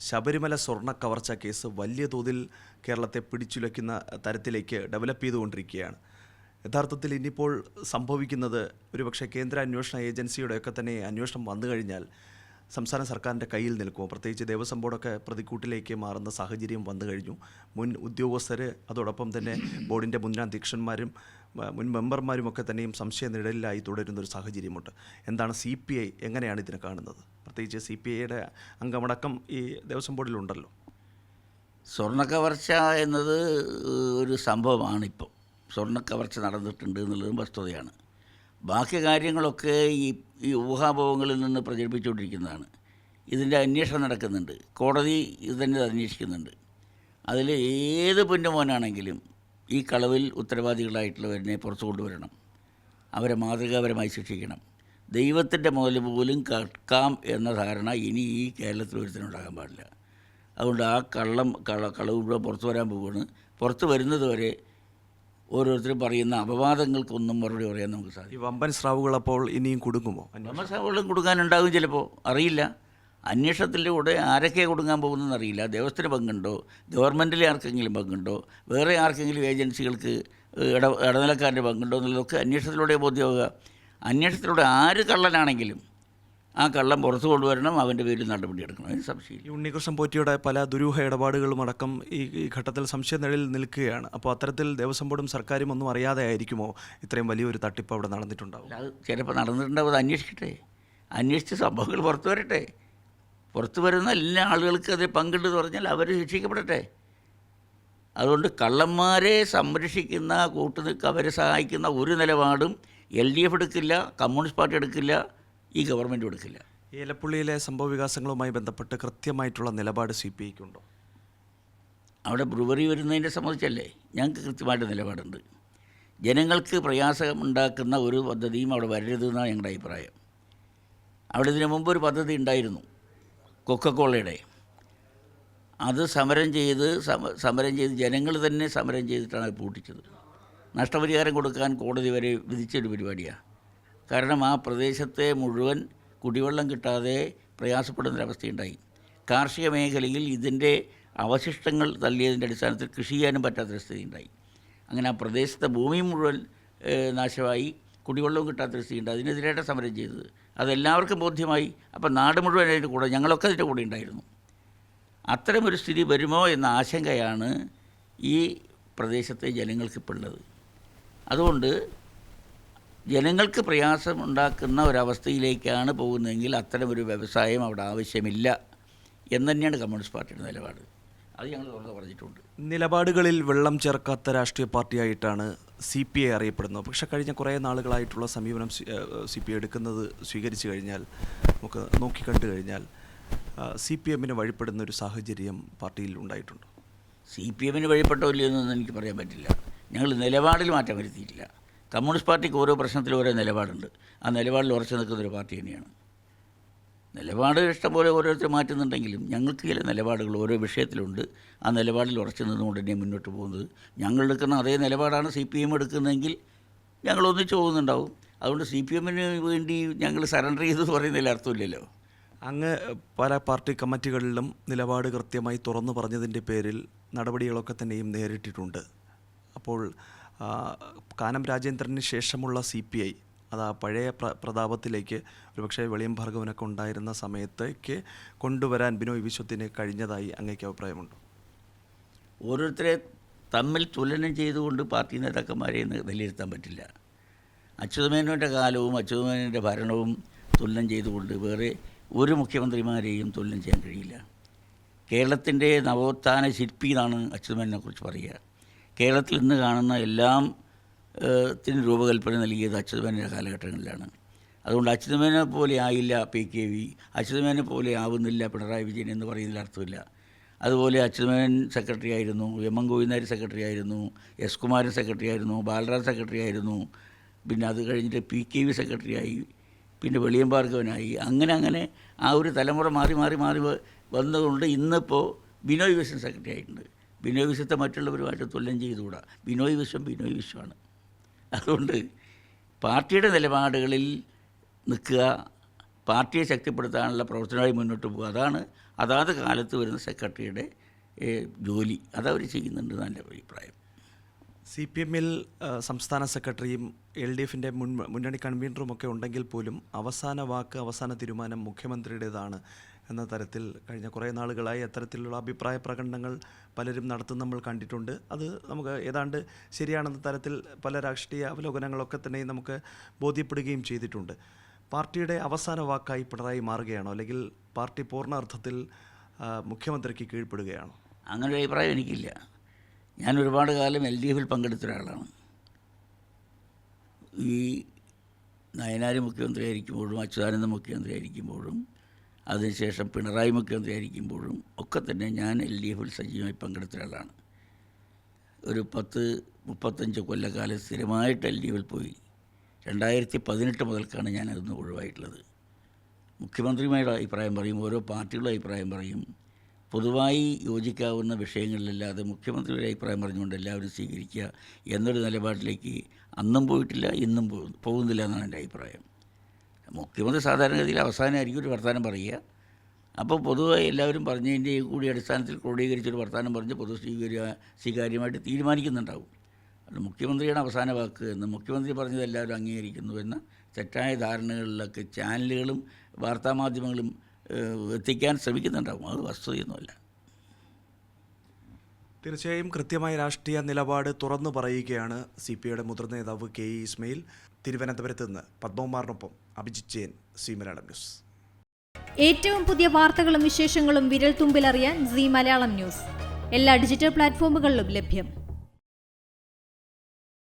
ശബരിമല സ്വർണ കവർച്ച കേസ് വലിയ തോതിൽ കേരളത്തെ പിടിച്ചുലയ്ക്കുന്ന തരത്തിലേക്ക് ഡെവലപ്പ് ചെയ്തുകൊണ്ടിരിക്കുകയാണ്. യഥാർത്ഥത്തിൽ ഇനിയിപ്പോൾ സംഭവിക്കുന്നത് ഒരുപക്ഷെ കേന്ദ്ര അന്വേഷണ ഏജൻസിയുടെയൊക്കെ തന്നെ അന്വേഷണം വന്നു കഴിഞ്ഞാൽ സംസ്ഥാന സർക്കാരിന്റെ കയ്യിൽ നിൽക്കുമോ? പ്രത്യേകിച്ച് ദേവസ്വം ബോർഡൊക്കെ പ്രതിക്കൂട്ടിലേക്ക് മാറുന്ന സാഹചര്യം വന്നു കഴിഞ്ഞു. മുൻ ഉദ്യോഗസ്ഥർ അതോടൊപ്പം തന്നെ ബോർഡിന്റെ മുൻ അധ്യക്ഷന്മാരും മുൻ മെമ്പർമാരുമൊക്കെ തന്നെയും സംശയ നിഴലിലായി തുടരുന്ന ഒരു സാഹചര്യമുണ്ട്. എന്താണ് സി പി ഐ എങ്ങനെയാണ് ഇതിനെ കാണുന്നത്? പ്രത്യേകിച്ച് സി പി ഐയുടെ അംഗമടക്കം ഈ ദേവസ്വം ബോർഡിലുണ്ടല്ലോ. സ്വർണക്കവർച്ച എന്നത് ഒരു സംഭവമാണിപ്പോൾ സ്വർണക്കവർച്ച നടന്നിട്ടുണ്ട് എന്നുള്ളതും വസ്തുതയാണ്. ബാക്കി കാര്യങ്ങളൊക്കെ ഈ ഈ ഊഹാഭോഗങ്ങളിൽ നിന്ന് പ്രചരിപ്പിച്ചുകൊണ്ടിരിക്കുന്നതാണ്. ഇതിന്റെ അന്വേഷണം നടക്കുന്നുണ്ട്. കോടതി ഇത് തന്നെ അന്വേഷിക്കുന്നുണ്ട്. അതിൽ ഏത് പൊന്നുമോനാണെങ്കിലും ഈ കളവിൽ ഉത്തരവാദികളായിട്ടുള്ളവരെ പുറത്തു കൊണ്ടുവരണം. അവരെ മാതൃകാപരമായി ശിക്ഷിക്കണം. ദൈവത്തിന്റെ മുതൽ പോലും കക്കാം എന്ന ധാരണ ഇനി ഈ കേരളത്തിൽ ഒരുത്തിനുണ്ടാകാൻ പാടില്ല. അതുകൊണ്ട് ആ കള്ളം കള കളവ് ഇവിടെ പുറത്തു വരാൻ പോവുകയാണ്. പുറത്ത് വരുന്നത് വരെ ഓരോരുത്തരും പറയുന്ന അപവാദങ്ങൾക്കൊന്നും മറുപടി പറയാൻ നമുക്ക് സാധിക്കും ഈ വമ്പൻ സ്രാവുകൾ അപ്പോൾ ഇനിയും കൊടുക്കുമോ വമ്പൻ സ്രാവുകളും കൊടുക്കാനുണ്ടാകും ചിലപ്പോൾ. അറിയില്ല. അന്വേഷണത്തിലൂടെ ആരൊക്കെ കൊടുക്കാൻ പോകുന്നതെന്ന് അറിയില്ല ദേവസ്ഥന് പങ്കുണ്ടോ? ഗവൺമെന്റിലെ ആർക്കെങ്കിലും പങ്കുണ്ടോ? വേറെ ആർക്കെങ്കിലും ഏജൻസികൾക്ക് ഇട ഇടനിലക്കാരന്റെ പങ്കുണ്ടോ എന്നുള്ളതൊക്കെ അന്വേഷണത്തിലൂടെ ബോധ്യമാവുക. അന്വേഷണത്തിലൂടെ ആര് കള്ളനാണെങ്കിലും ആ കള്ളം പുറത്തു കൊണ്ടുവരണം അവന്റെ പേരിൽ നടപടിയെടുക്കണം അതിന് സംശയം ഉണ്ണികൃഷ്ണൻ പോറ്റിയുടെ പല ദുരൂഹ ഇടപാടുകളും അടക്കം ഈ ഈ ഘട്ടത്തിൽ സംശയനിഴലിൽ നിൽക്കുകയാണ്. അപ്പോൾ അത്തരത്തിൽ ദേവസ്വം ബോർഡും സർക്കാരും ഒന്നും അറിയാതെ ആയിരിക്കുമോ? ഇത്രയും വലിയൊരു തട്ടിപ്പ് അവിടെ നടന്നിട്ടുണ്ടാവും. അത് ചിലപ്പോൾ നടന്നിട്ടുണ്ടാവും. അത് അന്വേഷിക്കട്ടെ. അന്വേഷിച്ച് സംഭവങ്ങൾ പുറത്തു വരട്ടെ. പുറത്തു വരുന്ന എല്ലാ ആളുകൾക്ക് അതിൽ പങ്കിട്ട് പറഞ്ഞാൽ അവർ ശിക്ഷിക്കപ്പെടട്ടെ അതുകൊണ്ട് കള്ളന്മാരെ സംരക്ഷിക്കുന്ന കൂട്ടുനിൽക്ക് അവരെ സഹായിക്കുന്ന ഒരു നിലപാടും എൽ ഡി എഫ് എടുക്കില്ല കമ്മ്യൂണിസ്റ്റ് പാർട്ടി എടുക്കില്ല ഈ ഗവൺമെന്റ് എടുക്കില്ല. ഏലപ്പുള്ളിയിലെ സംഭവ വികാസങ്ങളുമായി ബന്ധപ്പെട്ട് കൃത്യമായിട്ടുള്ള നിലപാട് സി പി ഐക്കുണ്ടോ? അവിടെ ബ്രുവറി വരുന്നതിനെ സംബന്ധിച്ചല്ലേ? ഞങ്ങൾക്ക് കൃത്യമായിട്ട് നിലപാടുണ്ട്. ജനങ്ങൾക്ക് പ്രയാസമുണ്ടാക്കുന്ന ഒരു പദ്ധതിയും അവിടെ വരരുതെന്നാണ് ഞങ്ങളുടെ അഭിപ്രായം. അവിടെ ഇതിനു മുമ്പ് ഒരു പദ്ധതി ഉണ്ടായിരുന്നു. കൊക്കക്കോളയുടെ. അത് സമരം ചെയ്ത് സമ- സമരം ചെയ്ത് ജനങ്ങൾ തന്നെ സമരം ചെയ്തിട്ടാണ് അത് പൂട്ടിച്ചത്. നഷ്ടപരിഹാരം കൊടുക്കാൻ കോടതി വരെ വിധിച്ചൊരു പരിപാടിയാണ് കാരണം ആ പ്രദേശത്തെ മുഴുവൻ കുടിവെള്ളം കിട്ടാതെ പ്രയാസപ്പെടുന്നൊരവസ്ഥയുണ്ടായി. കാർഷിക മേഖലയിൽ ഇതിന്റെ അവശിഷ്ടങ്ങൾ തള്ളിയതിന്റെ അടിസ്ഥാനത്തിൽ കൃഷി ചെയ്യാനും പറ്റാത്തൊരു സ്ഥിതി ഉണ്ടായി അങ്ങനെ ആ പ്രദേശത്തെ ഭൂമി മുഴുവൻ നാശമായി കുടിവെള്ളവും കിട്ടാത്തൊരു സ്ഥിതി ഉണ്ട് അതിനെതിരായിട്ട് സമരം ചെയ്തത്. അതെല്ലാവർക്കും ബോധ്യമായി. അപ്പം നാട് മുഴുവൻ അതിന്റെ കൂടെ ഞങ്ങളൊക്കെ അതിന്റെ കൂടെ ഉണ്ടായിരുന്നു. അത്തരമൊരു സ്ഥിതി വരുമോ എന്ന ആശങ്കയാണ് ഈ പ്രദേശത്തെ ജനങ്ങൾക്കിപ്പോൾ ഉള്ളത്. അതുകൊണ്ട് ജനങ്ങൾക്ക് പ്രയാസം ഉണ്ടാക്കുന്ന ഒരവസ്ഥയിലേക്കാണ് പോകുന്നതെങ്കിൽ അത്തരമൊരു വ്യവസായം അവിടെ ആവശ്യമില്ല. എന്ന് തന്നെയാണ് കമ്മ്യൂണിസ്റ്റ് പാർട്ടിയുടെ നിലപാട്. അത് ഞങ്ങൾ തുറന്ന് പറഞ്ഞിട്ടുണ്ട്. നിലപാടുകളിൽ വെള്ളം ചേർക്കാത്ത രാഷ്ട്രീയ പാർട്ടിയായിട്ടാണ് സി പി ഐ അറിയപ്പെടുന്നത്. പക്ഷെ കഴിഞ്ഞ കുറേ നാളുകളായിട്ടുള്ള സമീപനം സി പി ഐ എടുക്കുന്നത് സ്വീകരിച്ചു കഴിഞ്ഞാൽ നമുക്ക് നോക്കിക്കണ്ടു കഴിഞ്ഞാൽ സി പി എമ്മിന് വഴിപ്പെടുന്ന ഒരു സാഹചര്യം പാർട്ടിയിൽ ഉണ്ടായിട്ടുണ്ട്. സി പി എമ്മിന് വഴിപ്പെട്ടോ ഇല്ലയോ എന്നൊന്നും എനിക്ക് പറയാൻ പറ്റില്ല. ഞങ്ങൾ നിലപാടിൽ മാറ്റം വരുത്തിയിട്ടില്ല. കമ്മ്യൂണിസ്റ്റ് പാർട്ടിക്ക് ഓരോ പ്രശ്നത്തിലും ഓരോ നിലപാടുണ്ട്. ആ നിലപാടിൽ ഉറച്ചു നിൽക്കുന്ന ഒരു പാർട്ടി തന്നെയാണ്. നിലപാട് ഇഷ്ടംപോലെ ഓരോരുത്തർ മാറ്റുന്നുണ്ടെങ്കിലും ഞങ്ങൾക്ക് ചില നിലപാടുകൾ ഓരോ വിഷയത്തിലുണ്ട്. ആ നിലപാടിൽ ഉറച്ചു നിന്നുകൊണ്ട് തന്നെ മുന്നോട്ട് പോകുന്നത്. ഞങ്ങൾ എടുക്കുന്ന അതേ നിലപാടാണ് സി പി എം എടുക്കുന്നതെങ്കിൽ ഞങ്ങൾ ഒന്നിച്ച് പോകുന്നുണ്ടാവും. അതുകൊണ്ട് സി പി എമ്മിന് വേണ്ടി ഞങ്ങൾ സറണ്ടർ ചെയ്തെന്ന് പറയുന്നതിൽ അർത്ഥമില്ലല്ലോ. അങ്ങ് പല പാർട്ടി കമ്മിറ്റികളിലും നിലപാട് കൃത്യമായി തുറന്നു പറഞ്ഞതിന്റെ പേരിൽ നടപടികളൊക്കെ തന്നെയും നേരിട്ടിട്ടുണ്ട്. അപ്പോൾ കാനം രാജേന്ദ്രന് ശേഷമുള്ള സി പി ഐ അത് ആ പഴയ പ്ര പ്രതാപത്തിലേക്ക് ഒരുപക്ഷെ വെളിയം ഭാർഗവനൊക്കെ ഉണ്ടായിരുന്ന സമയത്തേക്ക് കൊണ്ടുവരാൻ ബിനോയ് വിശ്വത്തിന് കഴിഞ്ഞതായി അങ്ങേക്ക് അഭിപ്രായമുണ്ട്. ഓരോരുത്തരെ തമ്മിൽ തുലനം ചെയ്തുകൊണ്ട് പാർട്ടി നേതാക്കന്മാരെ വിലയിരുത്താൻ പറ്റില്ല. അച്യുതമേനോന്റെ കാലവും അച്യുതമേനോന്റെ ഭരണവും തുലനം ചെയ്തുകൊണ്ട് വേറെ ഒരു മുഖ്യമന്ത്രിമാരെയും തുലനം ചെയ്യാൻ കഴിയില്ല. കേരളത്തിന്റെ നവോത്ഥാന ശില്പി എന്നാണ് അച്യുതമേനെ കുറിച്ച് പറയുക. കേരളത്തിൽ ഇന്ന് കാണുന്ന എല്ലാം ത്തിന് രൂപകൽപ്പന നൽകിയത് അച്യുതമേനയുടെ കാലഘട്ടങ്ങളിലാണ്. അതുകൊണ്ട് അച്യുതമേനെ പോലെ ആയില്ല പി കെ വി. അച്യുതമേനെ പോലെ ആവുന്നില്ല പിണറായി വിജയൻ എന്ന് പറയുന്നതിൽ അർത്ഥമില്ല. അതുപോലെ അച്യുതമേനൻ സെക്രട്ടറി ആയിരുന്നു എം എം ഗോവിന്ദാരി സെക്രട്ടറി ആയിരുന്നു എസ് കുമാരൻ സെക്രട്ടറി ആയിരുന്നു ബാലരാജ് സെക്രട്ടറി ആയിരുന്നു. പിന്നെ അത് കഴിഞ്ഞിട്ട് പി കെ വി സെക്രട്ടറി ആയി പിന്നെ വെളിയം ഭാർഗവനായി അങ്ങനെ അങ്ങനെ ആ ഒരു തലമുറ മാറി മാറി മാറി വന്നതുകൊണ്ട് ഇന്നിപ്പോൾ ബിനോയ് വിശ്വം സെക്രട്ടറി ആയിട്ടുണ്ട്. ബിനോയ് വിശ്വത്തെ മറ്റുള്ളവരുമായിട്ട് തുല്യം ചെയ്തുകൂടാ? ബിനോയ് വിശ്വം ബിനോയ് വിശ്വമാണ്. അതുകൊണ്ട് പാർട്ടിയുടെ നിലപാടുകളിൽ നിൽക്കുക പാർട്ടിയെ ശക്തിപ്പെടുത്താനുള്ള പ്രവർത്തനമായി മുന്നോട്ട് പോകുക അതാണ് അതാത് കാലത്ത് വരുന്ന സെക്രട്ടറിയുടെ ജോലി. അതവർ ചെയ്യുന്നുണ്ട് നല്ല അഭിപ്രായം. സി പി എമ്മിൽ സംസ്ഥാന സെക്രട്ടറിയും എൽ ഡി എഫിന്റെ മുൻ മുന്നണി കൺവീനറും ഒക്കെ ഉണ്ടെങ്കിൽ പോലും അവസാന വാക്ക് അവസാന തീരുമാനം മുഖ്യമന്ത്രിയുടേതാണ്. എന്ന തരത്തിൽ കഴിഞ്ഞ കുറേ നാളുകളായി അത്തരത്തിലുള്ള അഭിപ്രായ പ്രകടനങ്ങൾ പലരും നടത്തുന്ന നമ്മൾ കണ്ടിട്ടുണ്ട്. അത് നമുക്ക് ഏതാണ്ട് ശരിയാണെന്ന തരത്തിൽ പല രാഷ്ട്രീയ അവലോകനങ്ങളൊക്കെ തന്നെ നമുക്ക് ബോധ്യപ്പെടുകയും ചെയ്തിട്ടുണ്ട്. പാർട്ടിയുടെ അവസാന വാക്കായി പിണറായി മാറുകയാണോ? അല്ലെങ്കിൽ പാർട്ടി പൂർണ അർത്ഥത്തിൽ മുഖ്യമന്ത്രിക്ക് കീഴ്പ്പെടുകയാണോ? അങ്ങനെ ഒരു അഭിപ്രായം എനിക്കില്ല. ഞാൻ ഒരുപാട് കാലം എൽ ഡി എഫിൽ പങ്കെടുത്ത ഒരാളാണ്. ഈ നയനാര് മുഖ്യമന്ത്രിയായിരിക്കുമ്പോഴും അച്യുതാനന്ദ മുഖ്യമന്ത്രിയായിരിക്കുമ്പോഴും അതിനുശേഷം പിണറായി മുഖ്യമന്ത്രിയായിരിക്കുമ്പോഴും ഒക്കെ തന്നെ ഞാൻ എൽ ഡി എഫിൽ സജീവമായി പങ്കെടുത്ത ഒരാളാണ് ഒരു പത്ത് മുപ്പത്തഞ്ച് കൊല്ലക്കാലം സ്ഥിരമായിട്ട് എൽ ഡി എഫിൽ പോയി. രണ്ടായിരത്തി പതിനെട്ട് മുതൽക്കാണ് ഞാൻ അതിന് ഒഴിവായിട്ടുള്ളത്. മുഖ്യമന്ത്രിമാരുടെ അഭിപ്രായം പറയും ഓരോ പാർട്ടികളുടെ അഭിപ്രായം പറയും. പൊതുവായി യോജിക്കാവുന്ന വിഷയങ്ങളിലല്ലാതെ മുഖ്യമന്ത്രിയുടെ അഭിപ്രായം പറഞ്ഞുകൊണ്ട് എല്ലാവരും സ്വീകരിക്കുക എന്നൊരു നിലപാടിലേക്ക് അന്നും പോയിട്ടില്ല ഇന്നും പോകുന്നില്ല എന്നാണ് എന്റെ അഭിപ്രായം. മുഖ്യമന്ത്രി സാധാരണഗതിയിൽ അവസാനമായിരിക്കും ഒരു വർത്തമാനം പറയുക. അപ്പോൾ പൊതുവായി എല്ലാവരും പറഞ്ഞതിന്റെ കൂടി അടിസ്ഥാനത്തിൽ ക്രോഡീകരിച്ചൊരു വർത്തമാനം പറഞ്ഞ് പൊതു സ്വീകാര്യ സ്വീകാര്യമായിട്ട് തീരുമാനിക്കുന്നുണ്ടാവും. അത് മുഖ്യമന്ത്രിയാണ് അവസാന വാക്ക് എന്ന് മുഖ്യമന്ത്രി പറഞ്ഞത് എല്ലാവരും അംഗീകരിക്കുന്നു എന്ന തെറ്റായ ധാരണകളിലൊക്കെ ചാനലുകളും വാർത്താമാധ്യമങ്ങളും എത്തിക്കാൻ ശ്രമിക്കുന്നുണ്ടാവും. അത് വസ്തുതയൊന്നുമല്ല. തീർച്ചയായും കൃത്യമായ രാഷ്ട്രീയ നിലപാട് തുറന്നു പറയുകയാണ് സി പി ഐയുടെ മുതിർന്ന നേതാവ് കെ ഇ ഇസ്മയിൽ. തിരുവനന്തപുരത്ത് നിന്ന് പത്മകുമാറിനൊപ്പം അഭിജിത് ജയൻ സി മലയാളം ന്യൂസ്. ഏറ്റവും പുതിയ വാർത്തകളും വിശേഷങ്ങളും വിരൽ തുമ്പിലറിയാൻ സി മലയാളം ന്യൂസ്. എല്ലാ ഡിജിറ്റൽ പ്ലാറ്റ്ഫോമുകളിലും ലഭ്യം.